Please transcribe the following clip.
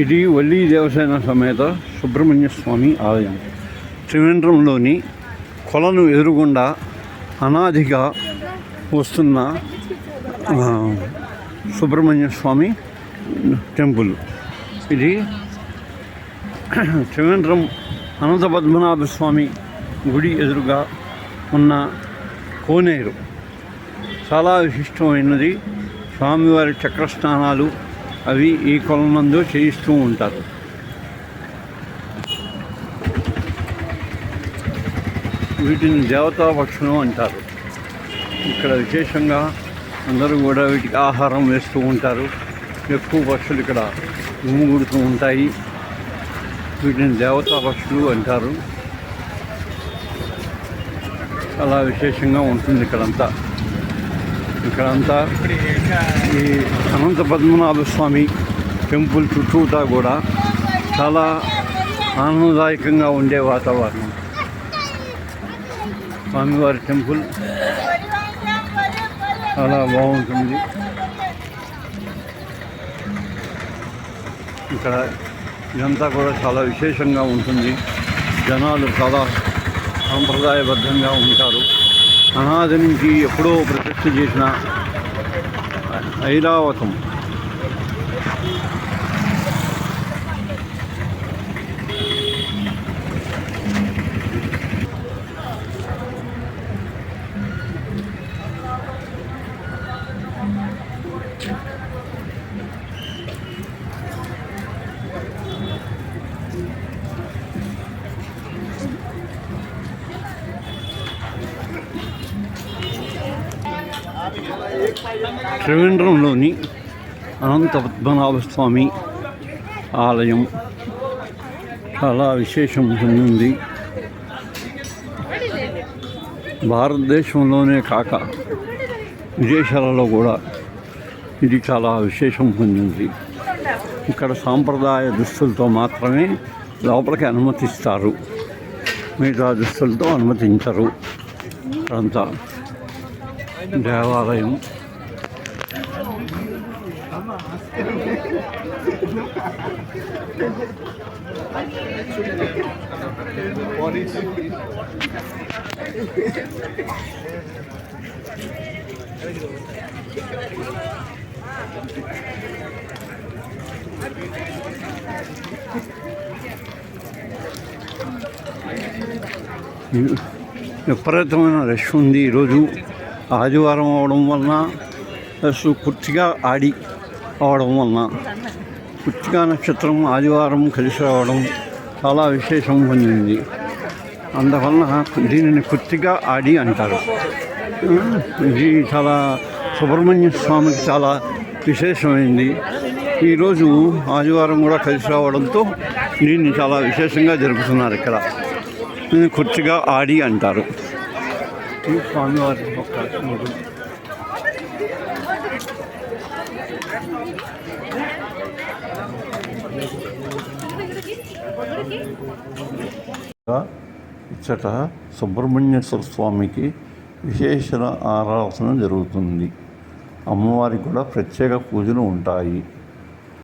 ఇది వల్లి దేవసేన సమేత సుబ్రహ్మణ్య స్వామి ఆలయం. త్రివేంద్రంలోని కొలను ఎదురుగుండా అనాదిగా వస్తున్న సుబ్రహ్మణ్య స్వామి టెంపుల్. ఇది త్రివేంద్రం అనంత పద్మనాభ స్వామి గుడి ఎదురుగా ఉన్న కోనేరు. చాలా విశిష్టమైనది. స్వామివారి చక్రస్నానాలు అవి ఈ కొలనందు చేయిస్తూ ఉంటారు. వీటిని దేవతా పక్షులు అంటారు. ఇక్కడ విశేషంగా అందరూ కూడా వీటికి ఆహారం వేస్తూ ఉంటారు. ఎక్కువ పక్షులు ఇక్కడ గుమ్ముగుడుతూ ఉంటాయి. వీటిని దేవతా పక్షులు అంటారు. చాలా విశేషంగా ఉంటుంది ఇక్కడంతా. ఇక్కడంతా ఈ అనంత పద్మనాభ స్వామి టెంపుల్ చుట్టూతా కూడా చాలా ఆనందదాయకంగా ఉండే వాతావరణం. స్వామివారి టెంపుల్ చాలా బాగుంటుంది. ఇక్కడ ఇదంతా కూడా చాలా విశేషంగా ఉంటుంది. జనాలు చాలా సాంప్రదాయబద్ధంగా ఉంటారు. అనాది నుంచి ఎప్పుడో ప్రతిష్ఠ చేసిన ఐరావతం త్రివేంద్రంలోని అనంత పద్మనాభ స్వామి ఆలయం చాలా విశేషం పొందింది భారతదేశంలోనే కాక విదేశాలలో కూడా ఇది చాలా విశేషం పొందింది ఇక్కడ సాంప్రదాయ దుస్తులతో మాత్రమే లోపలికి అనుమతిస్తారు. మిగతా దుస్తులతో అనుమతించరు. అంతా దేవాలయం విపరీతమైన రష్ ఉంది ఈరోజు ఆదివారం అవడం వలన ప్లస్ కుర్తిగా ఆడి అవడం వలన కుర్తిగా నక్షత్రం ఆదివారం కలిసి రావడం చాలా విశేషం పొందింది. అందువలన దీనిని కుర్తిగా ఆడి అంటారు. ఇది చాలా సుబ్రహ్మణ్య స్వామికి చాలా విశేషమైంది. ఈరోజు ఆదివారం కూడా కలిసి రావడంతో దీన్ని చాలా విశేషంగా జరుపుతున్నారు ఇక్కడ. దీన్ని కుర్తిగా ఆడి అంటారు. ఈ స్వామివారి యొక్క గుడి. ఇచ్చట సుబ్రహ్మణ్యేశ్వర స్వామికి విశేష ఆరాధన జరుగుతుంది అమ్మవారికి కూడా ప్రత్యేక పూజలు ఉంటాయి